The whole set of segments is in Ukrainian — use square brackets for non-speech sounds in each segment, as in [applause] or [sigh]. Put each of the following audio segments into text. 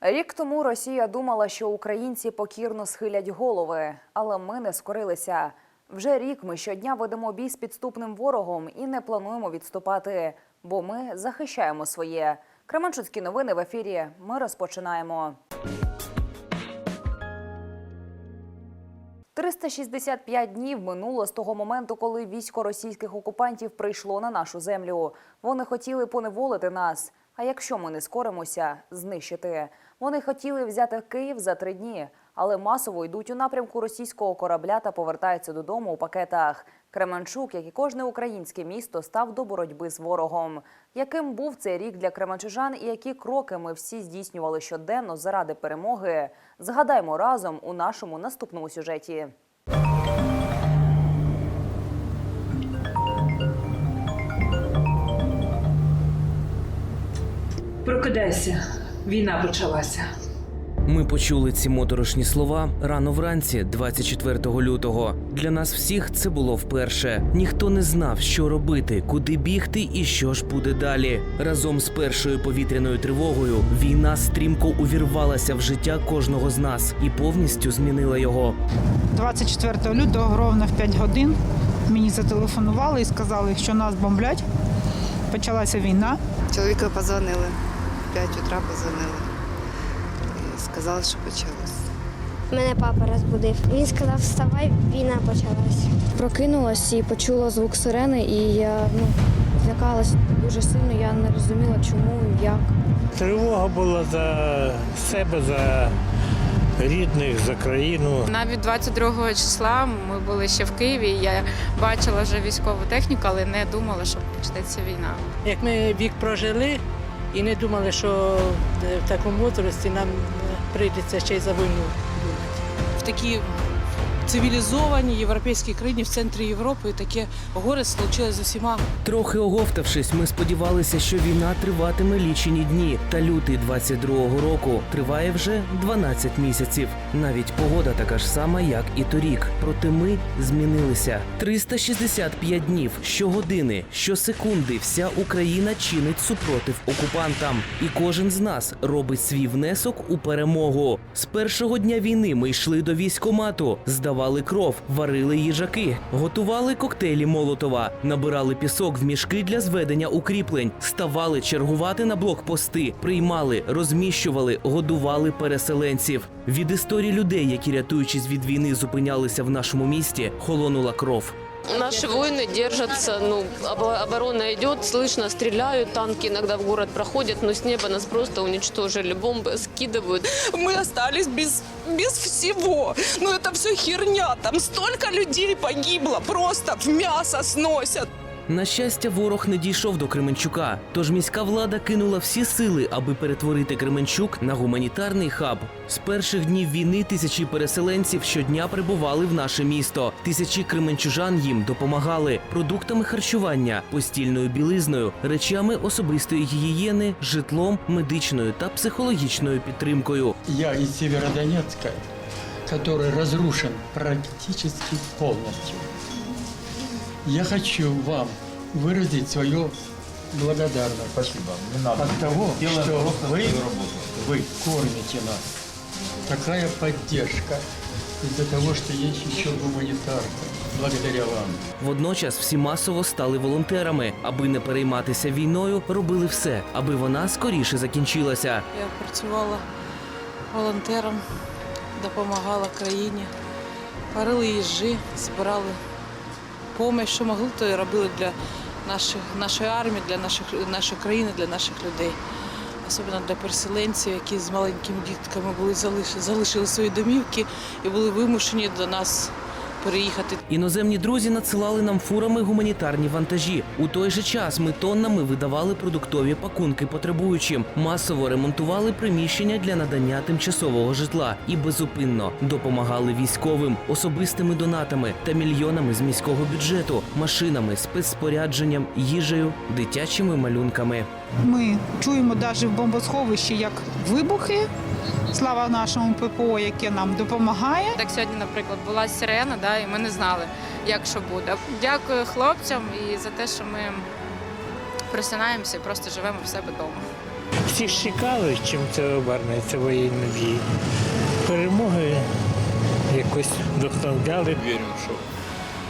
Рік тому Росія думала, що українці покірно схилять голови, але ми не скорилися. Вже рік ми щодня ведемо бій з підступним ворогом і не плануємо відступати, бо ми захищаємо своє. Кременчуцькі новини в ефірі. Ми розпочинаємо. 365 днів минуло з того моменту, коли військо російських окупантів прийшло на нашу землю. Вони хотіли поневолити нас. А якщо ми не скоримося, знищити. Вони хотіли взяти Київ за три дні, але масово йдуть у напрямку російського корабля та повертаються додому у пакетах. Кременчук, як і кожне українське місто, став до боротьби з ворогом. Яким був цей рік для кременчужан і які кроки ми всі здійснювали щоденно заради перемоги? Згадаймо разом у нашому наступному сюжеті. Прокидайся, війна почалася. Ми почули ці моторошні слова рано вранці, 24 лютого. Для нас всіх це було вперше. Ніхто не знав, що робити, куди бігти і що ж буде далі. Разом з першою повітряною тривогою війна стрімко увірвалася в життя кожного з нас і повністю змінила його. 24 лютого ровно в 5 годин мені зателефонували і сказали, що нас бомблять. Почалася війна. Чоловіка позвонили. В 5 утра позвонили. І сказали, що почалось. Мене папа розбудив. Він сказав, вставай, війна почалась. Прокинулась і почула звук сирени, і я ну, злякалась дуже сильно. Я не розуміла, чому і як. Тривога була за себе, за рідних, за країну. Навіть 22 числа ми були ще в Києві. Я бачила вже військову техніку, але не думала, що почнеться війна. Як ми вік прожили і не думали, що е, в такому возрасті нам е, прийдеться ще й за війну думати. в такій цивілізованій європейській країні в центрі Європи таке горе случилось з усіма. Трохи оговтавшись, ми сподівалися, що війна триватиме лічені дні. Та лютий 22-го року триває вже 12 місяців. Навіть погода така ж сама, як і торік. Проте ми змінилися. 365 днів, щогодини, щосекунди вся Україна чинить супротив окупантам. І кожен з нас робить свій внесок у перемогу. З першого дня війни ми йшли до військомату, здавали кров, варили їжаки, готували коктейлі Молотова, набирали пісок в мішки для зведення укріплень, ставали чергувати на блокпости, приймали, розміщували, годували переселенців. Від історії людей, які рятуючись від війни, зупинялися в нашому місті, холонула кров. Наши воины держатся, ну, обо- оборона идет, слышно, стреляют, танки иногда в город проходят, но с неба нас просто уничтожили, бомбы скидывают. Мы остались без, без всего. Ну это все херня. Там столько людей погибло, просто в мясо сносят. На щастя, ворог не дійшов до Кременчука, тож міська влада кинула всі сили, аби перетворити Кременчук на гуманітарний хаб. З перших днів війни тисячі переселенців щодня прибували в наше місто. Тисячі кременчужан їм допомагали продуктами харчування, постільною білизною, речами особистої гігієни, житлом, медичною та психологічною підтримкою. Я из Северодонецка, который разрушен практически полностью. Я хочу вам выразить свое благодарность Спасибо. Не надо. от того, Делаем что просто вы, свою работу. вы кормите нас. Такая поддержка из-за того, что есть еще гуманитарка. Благодаря вам. Водночас всі масово стали волонтерами, аби не перейматися війною, робили все, аби вона скоріше закінчилася. Я працювала волонтером, допомагала країні, варили їжі, збирали допомогу, що могли, то робили для наших, нашої армії, для наших, нашої країни, для наших людей. Особливо для переселенців, які з маленькими дітками були залишили, залишили свої домівки і були вимушені до нас переїхати. Іноземні друзі надсилали нам фурами гуманітарні вантажі. У той же час ми тоннами видавали продуктові пакунки потребуючим, масово ремонтували приміщення для надання тимчасового житла і безупинно допомагали військовим особистими донатами та мільйонами з міського бюджету, машинами, спецспорядженням, їжею, дитячими малюнками. Ми чуємо навіть в бомбосховищі як вибухи. Слава нашому ППО, яке нам допомагає. Так сьогодні, наприклад, була сирена, да, і ми не знали, як що буде. Дякую хлопцям і за те, що ми просинаємося і просто живемо в себе вдома. Всі ж чекали, чим це обернеться воєнні дії. Перемоги якось вдохновляли. Верим, что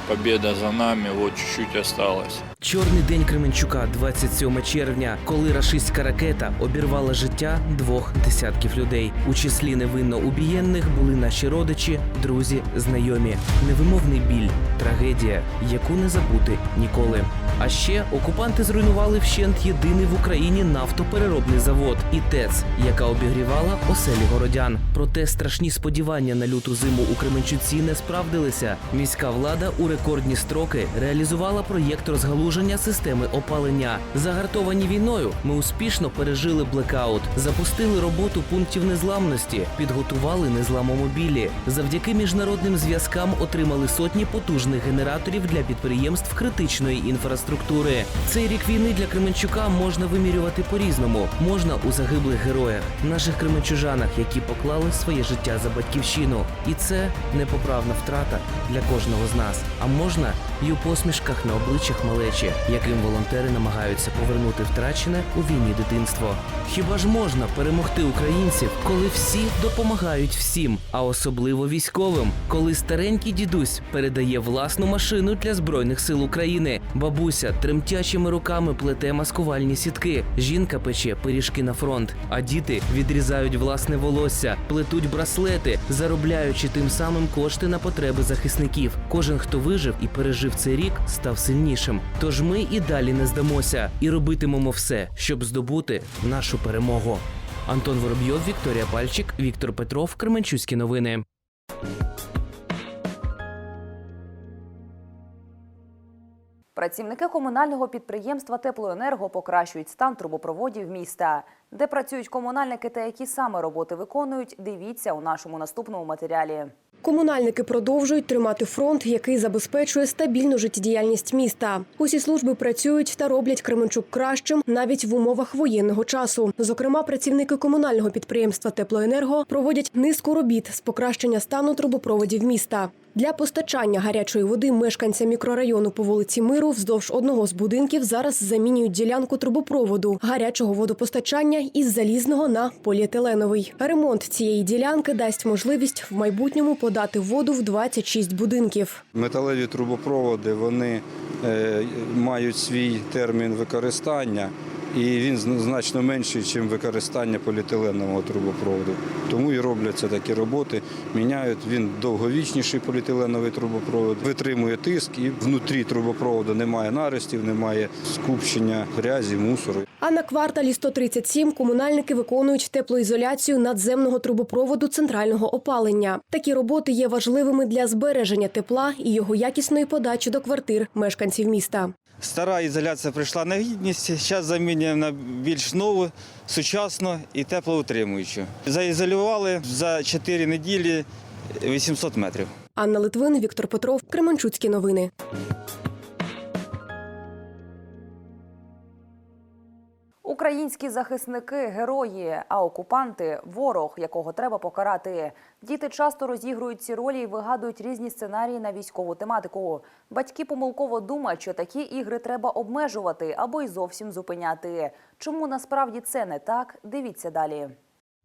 победа за нами, вот чуть-чуть осталось. Чорний день Кременчука, 27 червня, коли рашистська ракета обірвала життя двох десятків людей. У числі невинно убієнних були наші родичі, друзі, знайомі. Невимовний біль, трагедія, яку не забути ніколи. А ще окупанти зруйнували вщент єдиний в Україні нафтопереробний завод і ТЕЦ, яка обігрівала оселі городян. Проте страшні сподівання на люту зиму у Кременчуці не справдилися. Міська влада у рекордні строки реалізувала проєкт розгалуження системи опалення. Загартовані війною ми успішно пережили блекаут, запустили роботу пунктів незламності, підготували незламомобілі. Завдяки міжнародним зв'язкам отримали сотні потужних генераторів для підприємств критичної інфраструктури. Цей рік війни для Кременчука можна вимірювати по-різному. Можна у загиблих героях, наших кременчужанах, які поклали своє життя за батьківщину. І це непоправна втрата для кожного з нас. А можна і у посмішках на обличчях малечі, яким волонтери намагаються повернути втрачене у війні дитинство. Хіба ж можна перемогти українців, коли всі допомагають всім, а особливо військовим, коли старенький дідусь передає власну машину для збройних сил України, бабуся тремтячими руками плете маскувальні сітки, жінка пече пиріжки на фронт, а діти відрізають власне волосся, плетуть браслети, заробляючи тим самим кошти на потреби захисників. Кожен, хто вижив і пережив цей рік, став сильнішим. Тож ми і далі не здамося і робитимемо все, щоб здобути нашу перемогу. Антон Воробйов, Вікторія Пальчик, Віктор Петров, Кременчуські новини. Працівники комунального підприємства Теплоенерго покращують стан трубопроводів міста. Де працюють комунальники та які саме роботи виконують, дивіться у нашому наступному матеріалі. Комунальники продовжують тримати фронт, який забезпечує стабільну життєдіяльність міста. Усі служби працюють та роблять Кременчук кращим навіть в умовах воєнного часу. Зокрема, працівники комунального підприємства Теплоенерго проводять низку робіт з покращення стану трубопроводів міста. Для постачання гарячої води мешканцям мікрорайону по вулиці Миру вздовж одного з будинків зараз замінюють ділянку трубопроводу гарячого водопостачання із залізного на поліетиленовий. Ремонт цієї ділянки дасть можливість в майбутньому подати воду в 26 будинків. Металеві трубопроводи вони е, мають свій термін використання, і він значно менший, ніж використання поліетиленового трубопроводу. Тому і робляться такі роботи. Міняють він довговічніший поліетиленовий трубопровод, витримує тиск, і внутрі трубопроводу немає наростів, немає скупчення грязі, мусору. А на кварталі 137 комунальники виконують теплоізоляцію надземного трубопроводу центрального опалення. Такі роботи є важливими для збереження тепла і його якісної подачі до квартир мешканців міста. Стара ізоляція прийшла на гідність. Зараз замінюємо на більш нову, сучасну і теплоутримуючу. Заізолювали за 4 неділі 800 метрів. Анна Литвин, Віктор Петров, Кременчуцькі новини. Українські захисники герої, а окупанти ворог, якого треба покарати. Діти часто розігрують ці ролі і вигадують різні сценарії на військову тематику. Батьки помилково думають, що такі ігри треба обмежувати або й зовсім зупиняти. Чому насправді це не так? Дивіться далі.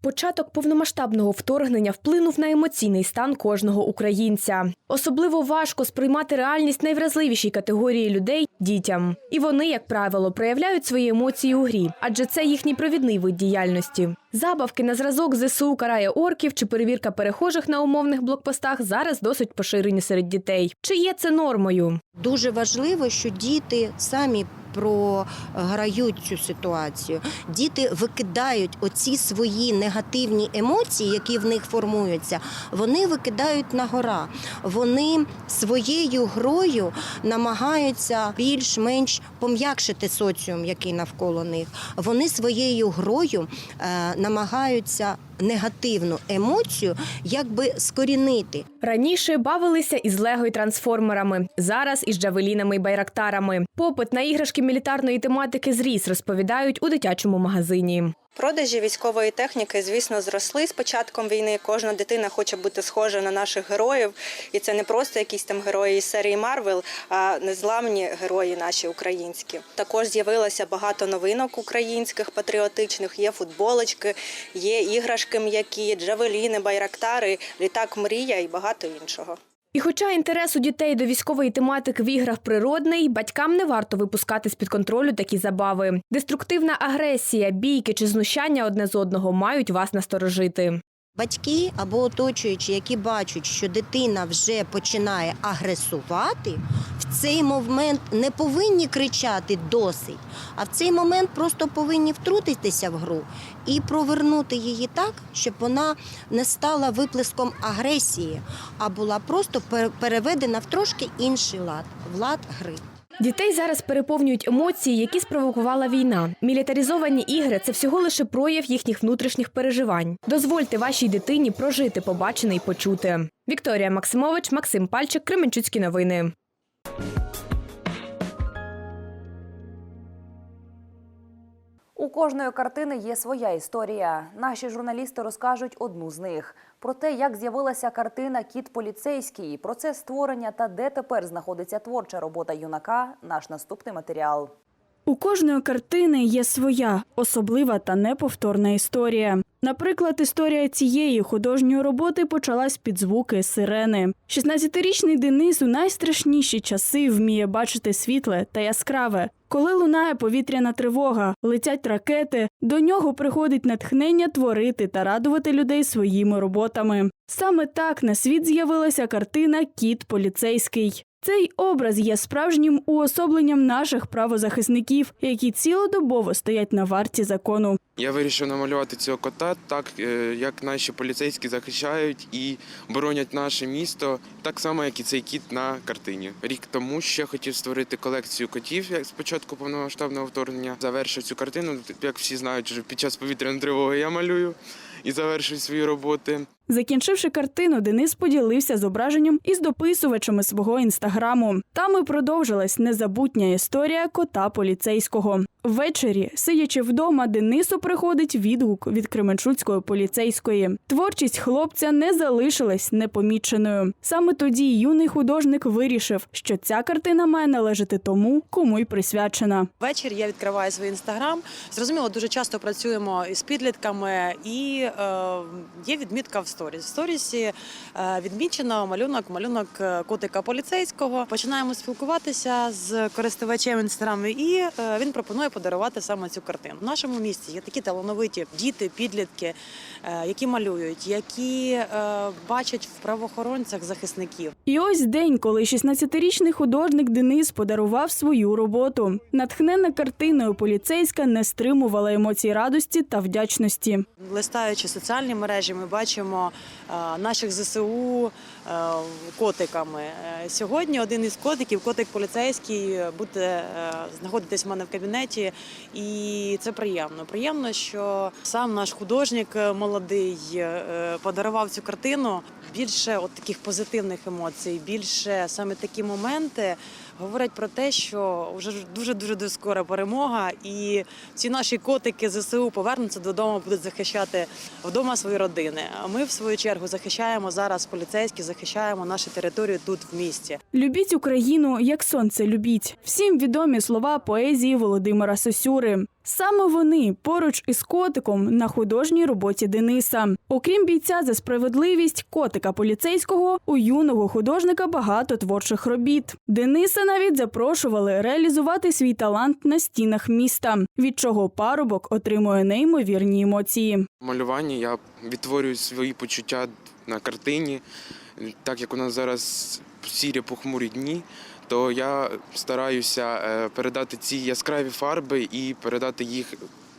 Початок повномасштабного вторгнення вплинув на емоційний стан кожного українця. Особливо важко сприймати реальність найвразливішій категорії людей дітям. І вони, як правило, проявляють свої емоції у грі, адже це їхній провідний вид діяльності. Забавки на зразок ЗСУ карає орків чи перевірка перехожих на умовних блокпостах зараз досить поширені серед дітей. Чи є це нормою? Дуже важливо, що діти самі програють цю ситуацію. Діти викидають оці свої негативні емоції, які в них формуються. Вони викидають на гора. Вони своєю грою намагаються більш-менш пом'якшити соціум, який навколо них. Вони своєю грою е, намагаються негативну емоцію якби скорінити. Раніше бавилися із лего й трансформерами, зараз із джавелінами й байрактарами. Попит на іграшки антимілітарної тематики зріс, розповідають у дитячому магазині. Продажі військової техніки, звісно, зросли з початком війни. Кожна дитина хоче бути схожа на наших героїв, і це не просто якісь там герої із серії Марвел, а незламні герої наші українські. Також з'явилося багато новинок українських патріотичних. Є футболочки, є іграшки м'які, джавеліни, байрактари, літак Мрія і багато іншого. І хоча інтерес у дітей до військової тематики в іграх природний, батькам не варто випускати з-під контролю такі забави. Деструктивна агресія, бійки чи знущання одне з одного мають вас насторожити. Батьки або оточуючі, які бачать, що дитина вже починає агресувати, в цей момент не повинні кричати досить, а в цей момент просто повинні втрутитися в гру і провернути її так, щоб вона не стала виплеском агресії, а була просто пер- переведена в трошки інший лад в лад гри. Дітей зараз переповнюють емоції, які спровокувала війна. Мілітаризовані ігри це всього лише прояв їхніх внутрішніх переживань. Дозвольте вашій дитині прожити побачене і почути. Вікторія Максимович, Максим Пальчик, Кременчуцькі новини. У кожної картини є своя історія. Наші журналісти розкажуть одну з них про те, як з'явилася картина Кіт поліцейський, процес створення та де тепер знаходиться творча робота юнака. Наш наступний матеріал. У кожної картини є своя особлива та неповторна історія. Наприклад, історія цієї художньої роботи почалась під звуки сирени. 16-річний Денис у найстрашніші часи вміє бачити світле та яскраве. Коли лунає повітряна тривога, летять ракети, до нього приходить натхнення творити та радувати людей своїми роботами. Саме так на світ з'явилася картина Кіт поліцейський. Цей образ є справжнім уособленням наших правозахисників, які цілодобово стоять на варті закону. Я вирішив намалювати цього кота так, е, як наші поліцейські захищають і боронять наше місто, так само, як і цей кіт на картині. Рік тому ще хотів створити колекцію котів як з початку повномасштабного вторгнення. Завершив цю картину. Як всі знають, вже під час повітряної тривоги я малюю і завершую свої роботи. Закінчивши картину, Денис поділився зображенням із дописувачами свого інстаграму. Там і продовжилась незабутня історія кота поліцейського. Ввечері, сидячи вдома, Денису приходить відгук від Кременчуцької поліцейської. Творчість хлопця не залишилась непоміченою. Саме тоді юний художник вирішив, що ця картина має належати тому, кому й присвячена. Ввечері я відкриваю свій інстаграм. Зрозуміло, дуже часто працюємо із підлітками, і е, є відмітка в сторіс. В сторісі е, відмічено малюнок, малюнок е, котика поліцейського. Починаємо спілкуватися з користувачем інстаграму, і е, він пропонує подарувати саме цю картину. В нашому місті є такі талановиті діти, підлітки, які малюють, які бачать в правоохоронцях захисників. І ось день, коли 16-річний художник Денис подарував свою роботу. Натхнена картиною поліцейська не стримувала емоцій радості та вдячності. Листаючи соціальні мережі, ми бачимо е, наших ЗСУ е, котиками. Е, Сьогодні один із котиків, котик поліцейський, буде знаходитись в мене в кабінеті, і це приємно. Приємно, що сам наш художник молодий подарував цю картину. Більше от таких позитивних емоцій, більше саме такі моменти говорять про те, що вже дуже дуже дуже скоро перемога, і ці наші котики ЗСУ повернуться додому, будуть захищати вдома свої родини. А ми, в свою чергу, захищаємо зараз поліцейські, захищаємо нашу територію тут в місті. Любіть Україну, як сонце любіть. Всім відомі слова поезії Володимира Сосюри. Саме вони поруч із котиком на художній роботі Дениса. Окрім бійця за справедливість, котика поліцейського у юного художника багато творчих робіт. Дениса навіть запрошували реалізувати свій талант на стінах міста, від чого парубок отримує неймовірні емоції. В малюванні я відтворюю свої почуття на картині, так як у нас зараз сірі похмурі дні. То я стараюся е, передати ці яскраві фарби і передати їх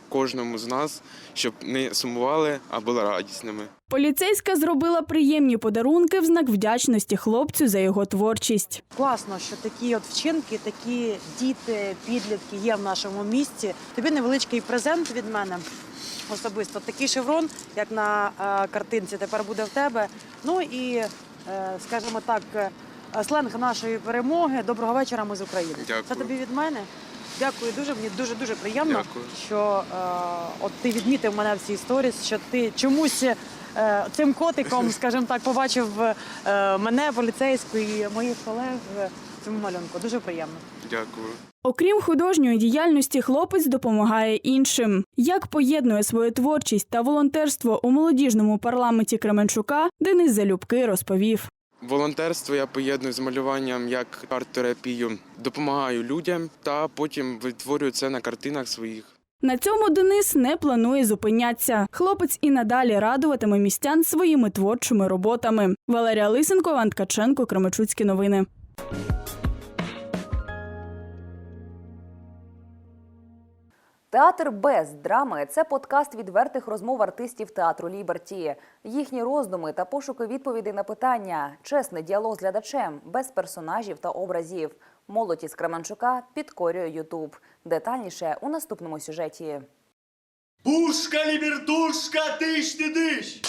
кожному з нас, щоб не сумували, а були радісними. Поліцейська зробила приємні подарунки в знак вдячності хлопцю за його творчість. Класно, що такі от вчинки, такі діти, підлітки є в нашому місті. Тобі невеличкий презент від мене. Особисто такий шеврон, як на е, картинці, тепер буде в тебе. Ну і, е, скажімо так, сленг нашої перемоги. Доброго вечора, ми з України. Дякую. Це тобі від мене. Дякую дуже. Мені дуже дуже приємно, Дякую. що е, от ти відмітив мене в цій історії, що ти чомусь е, цим котиком, [laughs] скажімо так, побачив е, мене, поліцейську і моїх колег в цьому малюнку. Дуже приємно. Дякую. Окрім художньої діяльності, хлопець допомагає іншим. Як поєднує свою творчість та волонтерство у молодіжному парламенті Кременчука, Денис Залюбки розповів. Волонтерство я поєдную з малюванням як арт-терапію. Допомагаю людям та потім витворюю це на картинах своїх. На цьому Денис не планує зупинятися. Хлопець і надалі радуватиме містян своїми творчими роботами. Валерія Лисенко, Іван Ткаченко, Кременчуцькі новини. Театр без драми це подкаст відвертих розмов артистів театру Ліберті. Їхні роздуми та пошуки відповідей на питання, чесний діалог з глядачем, без персонажів та образів. Молодь із Кременчука підкорює Ютуб. Детальніше у наступному сюжеті. Пушка, лібертушка, тиш ти диш!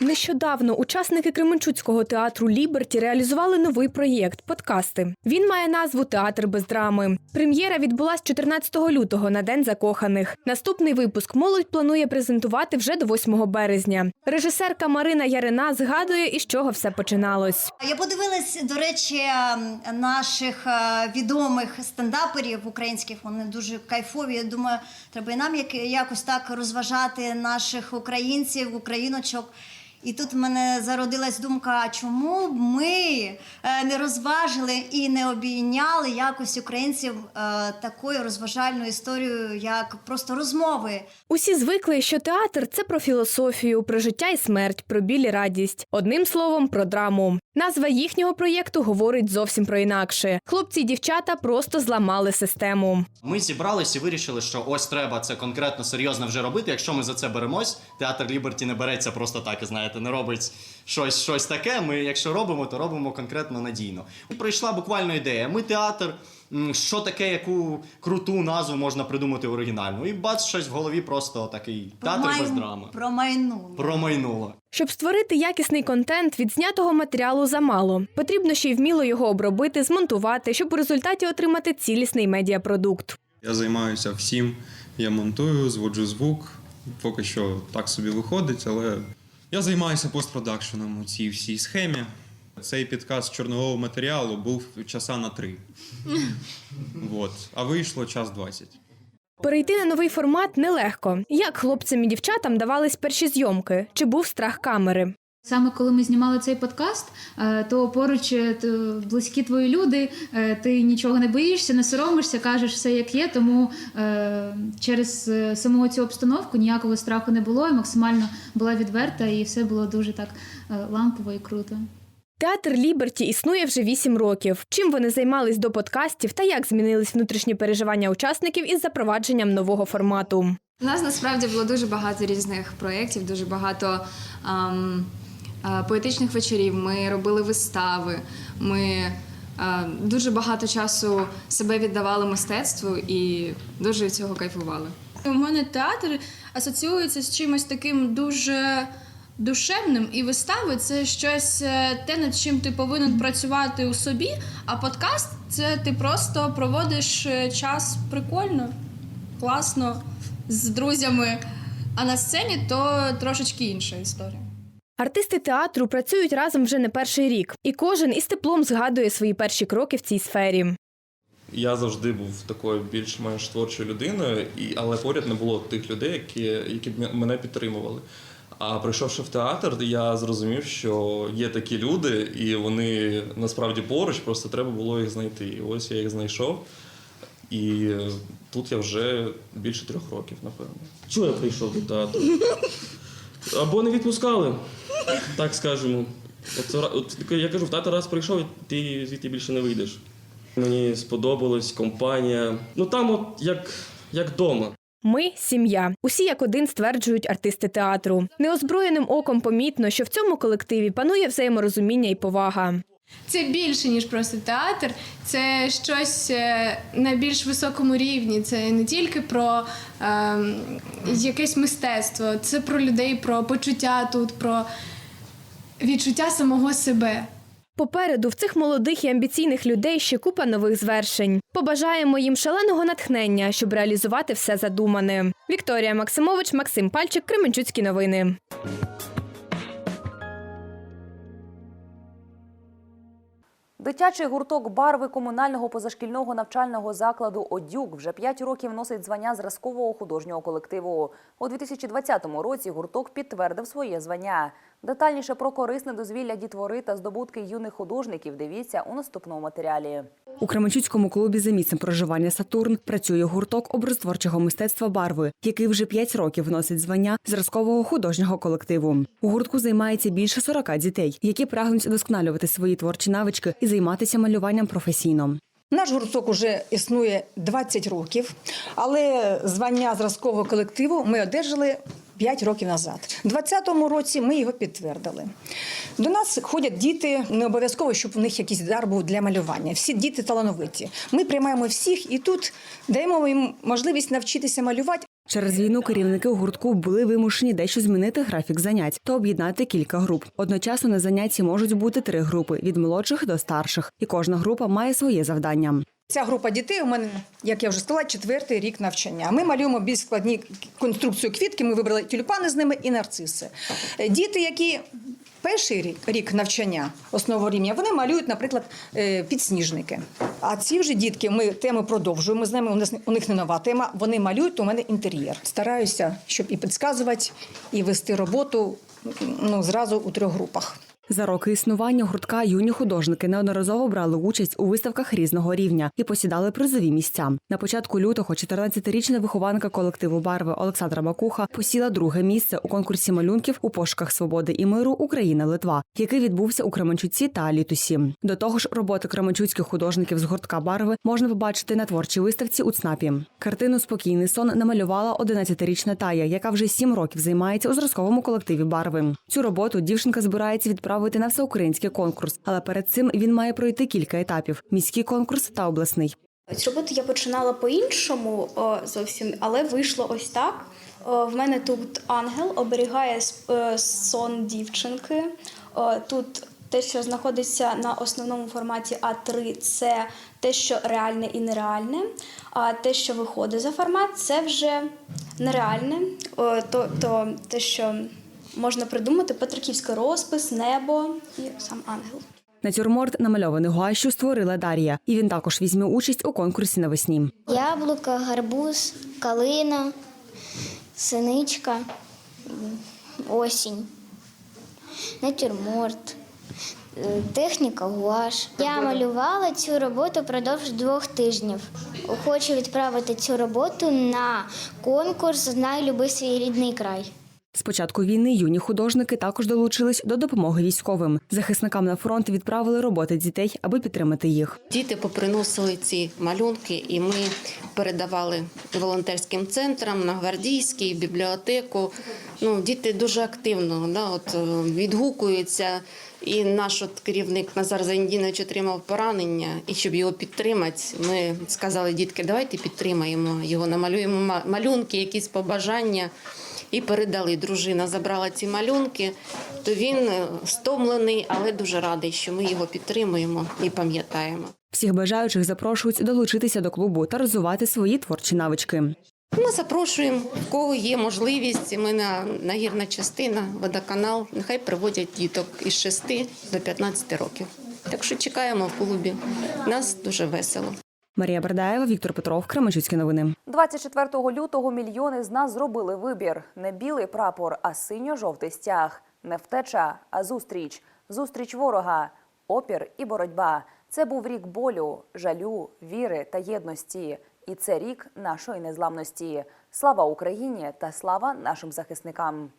Нещодавно учасники Кременчуцького театру Ліберті реалізували новий проєкт подкасти. Він має назву Театр без драми. Прем'єра відбулась 14 лютого на День закоханих. Наступний випуск молодь планує презентувати вже до 8 березня. Режисерка Марина Ярина згадує, із чого все починалось. Я подивилась, до речі, наших е, відомих стендаперів українських. Вони дуже кайфові. Я думаю, треба і нам як- якось так розважати наших українців, україночок. І тут в мене зародилась думка: чому б ми е, не розважили і не обійняли якось українців е, такою розважальною історією, як просто розмови. Усі звикли, що театр це про філософію, про життя і смерть, про біль і радість. Одним словом, про драму. Назва їхнього проєкту говорить зовсім про інакше. Хлопці і дівчата просто зламали систему. Ми зібрались і вирішили, що ось треба це конкретно серйозно вже робити. Якщо ми за це беремось, театр Ліберті не береться просто так, і знаєте, не робить щось, щось таке. Ми, якщо робимо, то робимо конкретно надійно. І прийшла буквально ідея. Ми театр. Що таке, яку круту назву можна придумати оригінальну? І бац, щось в голові просто такий театр без Промай- драми. Промайнуло. Промайнуло. Щоб створити якісний контент, від знятого матеріалу замало. Потрібно ще й вміло його обробити, змонтувати, щоб у результаті отримати цілісний медіапродукт. Я займаюся всім. Я монтую, зводжу звук. Поки що так собі виходить, але я займаюся постпродакшеном у цій всій схемі. Цей підказ чорнового матеріалу був часа на три. [laughs] От. А вийшло час 20. Перейти на новий формат нелегко. Як хлопцям і дівчатам давались перші зйомки? Чи був страх камери? Саме коли ми знімали цей подкаст, е, то поруч е, близькі твої люди, е, ти нічого не боїшся, не соромишся, кажеш все як є. Тому через саму цю обстановку ніякого страху не було. і максимально була відверта, і все було дуже так лампово і круто. Театр Ліберті існує вже вісім років. Чим вони займались до подкастів та як змінились внутрішні переживання учасників із запровадженням нового формату? У нас насправді було дуже багато різних проєктів, дуже багато ам, а, поетичних вечорів. Ми робили вистави. Ми дуже багато часу себе віддавали мистецтву і дуже від цього кайфували. У мене театр асоціюється з чимось таким дуже душевним, і вистави це щось е, те, над чим ти повинен працювати у собі. А подкаст це ти просто проводиш е, час прикольно, класно з друзями. А на сцені то трошечки інша історія. Артисти театру працюють разом вже не перший рік, і кожен із теплом згадує свої перші кроки в цій сфері. Я завжди був такою більш-менш творчою людиною, і, але поряд не було тих людей, які, які б мене підтримували. А прийшовши в театр, я зрозумів, що є такі люди, і вони насправді поруч, просто треба було їх знайти. І ось я їх знайшов. І тут я вже більше трьох років, напевно. Чого я прийшов до театру? Або не відпускали, так скажемо. От, от я кажу, в тата раз прийшов, і ти звідти більше не вийдеш. Мені сподобалась компанія. Ну там, от як, як вдома. Ми сім'я. Усі як один стверджують артисти театру. Неозброєним оком помітно, що в цьому колективі панує взаєморозуміння і повага. Це більше ніж просто театр, це щось е, на більш високому рівні. Це не тільки про е, якесь мистецтво, це про людей, про почуття тут, про відчуття самого себе. Попереду в цих молодих і амбіційних людей ще купа нових звершень. Побажаємо їм шаленого натхнення, щоб реалізувати все задумане. Вікторія Максимович, Максим Пальчик, Кременчуцькі новини. Дитячий гурток барви комунального позашкільного навчального закладу «Одюк» вже 5 років носить звання зразкового художнього колективу. У 2020 році гурток підтвердив своє звання. Детальніше про корисне дозвілля дітвори та здобутки юних художників дивіться у наступному матеріалі. У Кременчуцькому клубі за місцем проживання Сатурн працює гурток образотворчого мистецтва барви, який вже 5 років носить звання зразкового художнього колективу. У гуртку займається більше 40 дітей, які прагнуть вдосконалювати свої творчі навички і займатися малюванням професійно. Наш гурток уже існує 20 років, але звання зразкового колективу ми одержали 5 років назад. У 2020 році ми його підтвердили. До нас ходять діти, не обов'язково, щоб у них якийсь дар був для малювання. Всі діти талановиті. Ми приймаємо всіх і тут даємо їм можливість навчитися малювати. Через війну керівники гуртку були вимушені дещо змінити графік занять та об'єднати кілька груп. Одночасно на занятті можуть бути три групи від молодших до старших, і кожна група має своє завдання. Ця група дітей у мене, як я вже сказала, четвертий рік навчання. Ми малюємо більш складні конструкцію квітки. Ми вибрали тюльпани з ними і нарциси. Е, Діти, які перший рік, рік навчання основного рівня, вони малюють, наприклад, е, підсніжники. А ці вже дітки, ми тему продовжуємо. З ними у нас у них не нова тема. Вони малюють у мене інтер'єр. Стараюся, щоб і підказувати, і вести роботу ну зразу у трьох групах. За роки існування гуртка юні художники неодноразово брали участь у виставках різного рівня і посідали призові місця. На початку лютого 14-річна вихованка колективу барви Олександра Макуха посіла друге місце у конкурсі малюнків у пошуках свободи і миру Україна Литва, який відбувся у Кременчуці та Літусі. До того ж, роботи кременчуцьких художників з гуртка барви можна побачити на творчій виставці у ЦНАПі. Картину Спокійний сон намалювала 11-річна Тая, яка вже сім років займається у зразковому колективі барви. Цю роботу дівчинка збирається відправити на всеукраїнський конкурс, але перед цим він має пройти кілька етапів: міський конкурс та обласний. Цю роботу я починала по-іншому зовсім, але вийшло ось так. В мене тут ангел оберігає е, сон дівчинки. Тут те, що знаходиться на основному форматі А3, це те, що реальне і нереальне. А те, що виходить за формат, це вже нереальне. Тобто те, що можна придумати, Петриківський розпис, небо і сам ангел. Натюрморт, намальований гуашю, створила Дар'я, і він також візьме участь у конкурсі навесні. Яблука, гарбуз, калина, синичка, осінь, натюрморт, е, техніка гуаш. Я малювала цю роботу впродовж двох тижнів. Хочу відправити цю роботу на конкурс Знай люби свій рідний край. З початку війни юні художники також долучились до допомоги військовим. Захисникам на фронт відправили роботи дітей, аби підтримати їх. Діти поприносили ці малюнки, і ми передавали волонтерським центрам на гвардійський, бібліотеку. Ну, діти дуже активно да, от, е, відгукуються. І наш от керівник Назар Зайндінович отримав поранення. І щоб його підтримати, ми сказали, дітки, давайте підтримаємо його, намалюємо малюнки, якісь побажання. І передали. Дружина забрала ці малюнки, то він е, стомлений, але дуже радий, що ми його підтримуємо і пам'ятаємо. Всіх бажаючих запрошують долучитися до клубу та розвивати свої творчі навички. Ми запрошуємо, в кого є можливість. Ми на нагірна частина, водоканал. Нехай приводять діток із 6 до 15 років. Так що чекаємо в клубі. Нас дуже весело. Марія Бердаєва, Віктор Петров, Кременчуцькі новини. 24 лютого мільйони з нас зробили вибір: не білий прапор, а синьо-жовтий стяг, не втеча, а зустріч, зустріч ворога, опір і боротьба. Це був рік болю, жалю, віри та єдності. І це рік нашої незламності. Слава Україні та слава нашим захисникам.